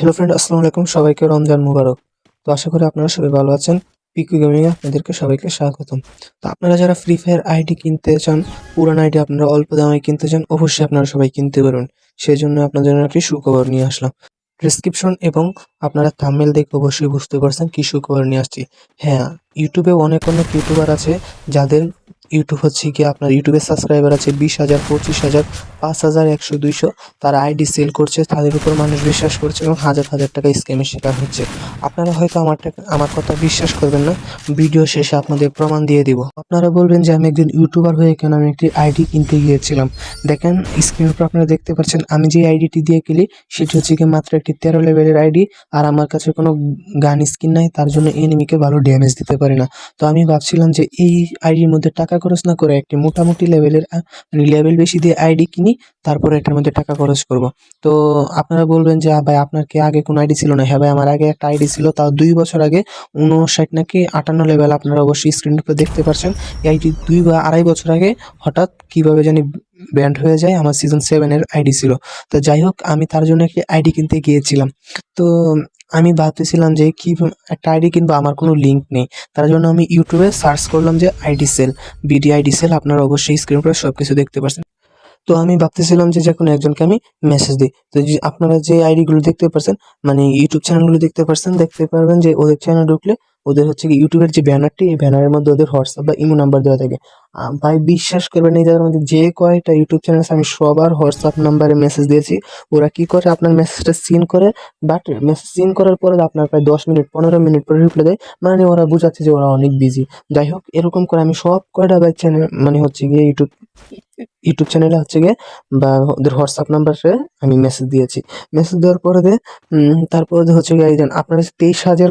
Hello friend আসসালামু আলাইকুম। সবাইকে রমজান মুবারক। তো আশা করি আপনারা সবাই ভালো আছেন। পিকু গেমিং আপনাদেরকে সবাইকে স্বাগতম। তো আপনারা যারা ফ্রি ফায়ার আইডি কিনতে চান, পুরান আইডি আপনারা অল্প দামে কিনতে চান, অবশ্যই আপনারা সবাই কিনতে পারবেন। সেই জন্য আপনাদের জন্য একটি সুখবর নিয়ে আসলাম। ডিসক্রিপশন এবং আপনারা থাম্বনেল দেখে অবশ্যই বুঝতে পারছেন কি সুখবর নিয়ে আসছি। হ্যাঁ ইউটিউবে অনেক অনেক ইউটিউবার আছে, যাদের ইউটিউব হচ্ছে কি আপনার ইউটিউবে সাবস্ক্রাইবার আছে বিশ হাজার, পঁচিশ হাজার, পাঁচ হাজার, একশো, দুইশো। তারা আইডি সেল করছে, তাদের উপর মানুষ বিশ্বাস করছে এবং হাজার হাজার টাকা স্ক্যামের শিকার হচ্ছে। আপনারা হয়তো আমার আমার কথা বিশ্বাস করবেন না ভিডিও শেষে আপনাদের প্রমাণ দিয়ে দিব। আপনারা বলবেন যে আমি একজন ইউটিউবার হয়ে কেন আমি একটি আইডি কিনতে গিয়েছিলাম? দেখেন স্ক্রিনের উপর আপনারা দেখতে পাচ্ছেন, আমি যে আইডিটি দিয়ে কিনি, সেটি হচ্ছে কি মাত্র একটি তেরো লেভেলের আইডি আর আমার কাছে কোনো গান স্কিন নাই, তার জন্য এনিমিকে ভালো ড্যামেজ দিতে পারি না। তো আমি ভাবছিলাম যে এই আইডির মধ্যে টাকা খরচ না করে একটি মোটামুটি লেভেলের মানে লেভেল বেশি দিয়ে আইডি কিনি, তারপরে এটার মধ্যে টাকা খরচ করব। তো আপনারা বলবেন যে ভাই, আপনার কি আগে কোনো আইডি ছিল না? হ্যাঁ ভাই, আমার আগে একটা আইডি ছিল, তাও দুই বছর আগে উনষাট নাকি আটান্ন লেভেল আপনারা অবশ্যই স্ক্রিনের উপর দেখতে পাচ্ছেন এই আইডি দুই বা আড়াই বছর আগে হঠাৎ কীভাবে জানি ব্যান্ড হয়ে যায়, আমার সিজন সেভেনের আইডি ছিল। তো যাই হোক, আমি তার জন্য একটি আইডি কিনতে গিয়েছিলাম। তো আমি ভাবতেছিলাম যে কি একটা আইডি কিন্তু আমার কোনো লিঙ্ক নেই। তার জন্য আমি ইউটিউবে সার্চ করলাম যে ID sell BD ID sell আপনারা অবশ্যই স্ক্রিন করে সব কিছু দেখতে পাচ্ছেন তো আমি ভাবতেছিলাম যে যখন একজনকে আমি মেসেজ দিই। তো আপনারা যে আইডিগুলো দেখতে পাচ্ছেন মানে ইউটিউব চ্যানেলগুলো দেখতে পাচ্ছেন দেখতে পারবেন যে ওদের চ্যানেল ঢুকলে ওদের হচ্ছে কি ইউটিউবের যে ব্যানারটি, এই ব্যানারের মধ্যে ওদের হোয়াটসঅ্যাপ বা ইমো নাম্বার দেওয়া থাকে। ভাই, বিশ্বাস করবেন এই জায়গার মধ্যে যে কয়টা ইউটিউব চ্যানেল আমি সবার হোয়াটসঅ্যাপ নাম্বারে মেসেজ দিয়েছি। ওরা কি করে, আপনার মেসেজটা সিন করে বাট মেসেজ সিন করার পরে আপনার প্রায় দশ মিনিট, পনেরো মিনিট পরে রিপ্লাই দেয়। মানে ওরা বোঝাচ্ছে যে ওরা অনেক বিজি যাই হোক, এরকম করে আমি সব কয়টা ভাই চ্যানেল মানে হচ্ছে গিয়ে ইউটিউব ইউটিউব চ্যানেলে হচ্ছে গিয়ে, বা ওদের হোয়াটসঅ্যাপ নাম্বারে আমি মেসেজ দিয়েছি। মেসেজ দেওয়ার পরে দে তারপরে হচ্ছে গিয়ে এই দেন আপনারা তেইশ হাজার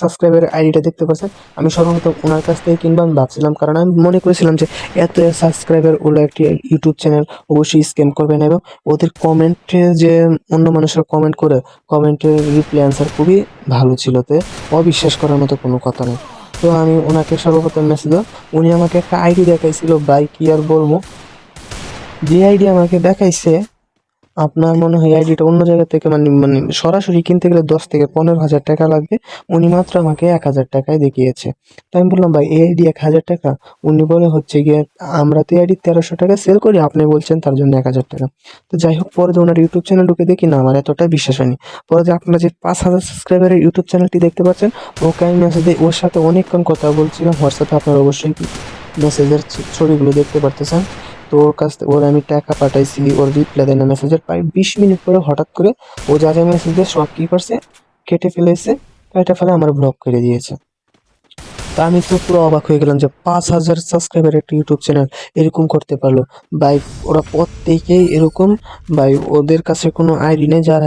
সাবস্ক্রাইবারের আইডিটা দেখতে পাচ্ছেন, আমি সর্বপ্রথম ওনার কাছ থেকে কিনবো আমি ভাবছিলাম, কারণ আমি মনে করেছিলাম যে, এত সাবস্ক্রাইবার ওগুলো একটি ইউটিউব চ্যানেল অবশ্যই স্ক্যাম করবে না এবং ওদের কমেন্টে যে অন্য মানুষের কমেন্ট করে কমেন্টের রিপ্লাই অ্যান্সার খুবই ভালো ছিল, তে অবিশ্বাস করার মতো কোনো কথা নেই। তো আমি ওনাকে সর্বপ্রথম মেসেজ উনি আমাকে একটা আইডি দেখাইছিল বাই কি আর বলব? যে আইডি আমাকে দেখাইছে, আপনার মনে হয় আইডিটা অন্য জায়গা থেকে মানে মানে সরাসরি কিনতে গেলে দশ থেকে পনেরো হাজার টাকা লাগবে। উনি মাত্র আমাকে এক হাজার টাকায় দেখিয়েছে। তো আমি বললাম, ভাই, এই আইডি এক হাজার টাকা? উনি বলে, হচ্ছে গিয়ে আমরা তো আইডি তেরোশো টাকা সেল করি, আপনি বলছেন তার জন্য এক হাজার টাকা। তো যাই হোক, পরে যে ওনার ইউটিউব চ্যানেল ঢুকে দেখি, না, আমার এতটা বিশ্বাস হয়নি। পরে যে আপনারা যে পাঁচ হাজার সাবস্ক্রাইবারের ইউটিউব চ্যানেলটি দেখতে পাচ্ছেন, ওকে আমি মেসেজ ওর সাথে অনেকক্ষণ কথা বলছিলাম। হোয়াটসঅ্যাপে আপনারা অবশ্যই মেসেজের ছবিগুলো দেখতে পারতেছেন। তো ওর কাছ ওর আমি টাকা পাঠাইছি, ওর রিপ্লাই দেয় না মেসেজের প্রায় বিশ মিনিট পরে হঠাৎ করে ও যা যা মেসেজ দিয়ে সব কী করছে কেটে ফেলেছে কেটে ফেলে আমার ব্লক করে দিয়েছে। তা আমি তো পুরো অবাক হয়ে গেলাম যে পাঁচ হাজার সাবস্ক্রাইবার একটা ইউটিউব চ্যানেল এরকম করতে পারল। ভাই, ওরা প্রত্যেকেই এরকম। ভাই, ওদের কাছে কোনো আইডি নেই, যারা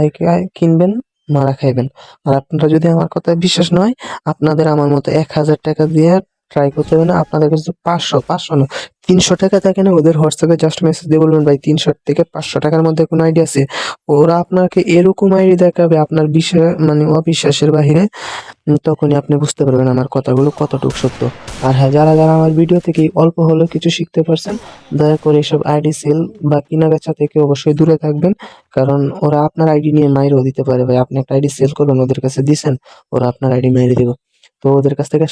কিনবেন, মারা খাইবেন। আর আপনারা যদি আমার কথা বিশ্বাস নয়, আপনাদের আমার মতো এক হাজার টাকা দিয়ে ট্রাই করতে হবে না, আপনাদের কাছে পাঁচশো পাঁচশো না, তিনশো টাকা থাকে না, ওদের হোয়াটসঅ্যাপে জাস্ট মেসেজ দিয়ে বলবেন, ভাই, তিনশো থেকে পাঁচশো টাকার মধ্যে কোনো আইডি আছে? ওরা আপনাকে এরকম আইডি দেখাবে, আপনার বিশ্বাস মানে অবিশ্বাসের বাহিরে তখনই আপনি বুঝতে পারবেন আমার কথাগুলো কতটুকু সত্য। আর হ্যাঁ যারা যারা আমার ভিডিও থেকে অল্প হলেও কিছু শিখতে পারছেন, দয়া করে এসব আইডি সেল বা কিনা বেচা থেকে অবশ্যই দূরে থাকবেন, কারণ ওরা আপনার আইডি নিয়ে মাইরেও দিতে পারে, ভাই। আপনি একটা আইডি সেল করবেন, ওদের কাছে দিছেন, ওরা আপনার আইডি মেরে দিব। তো ওদের কাছ থেকে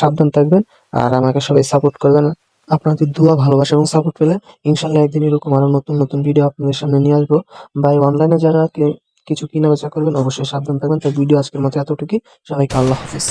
সাবধান থাকবেন আর আমাকে সবাই সাপোর্ট করবেন। আপনাদের দুয়া, ভালোবাসা এবং সাপোর্ট পেলে ইনশাল্লাহ একদিন এরকম আরও নতুন নতুন ভিডিও আপনাদের সামনে নিয়ে আসব। বা অনলাইনে যারা কিছু কিনা বেচা করবেন, অবশ্যই সাবধান থাকবেন। তো ভিডিও আজকের মতো এতটুকুই। সবাইকে আল্লাহ হাফিজ।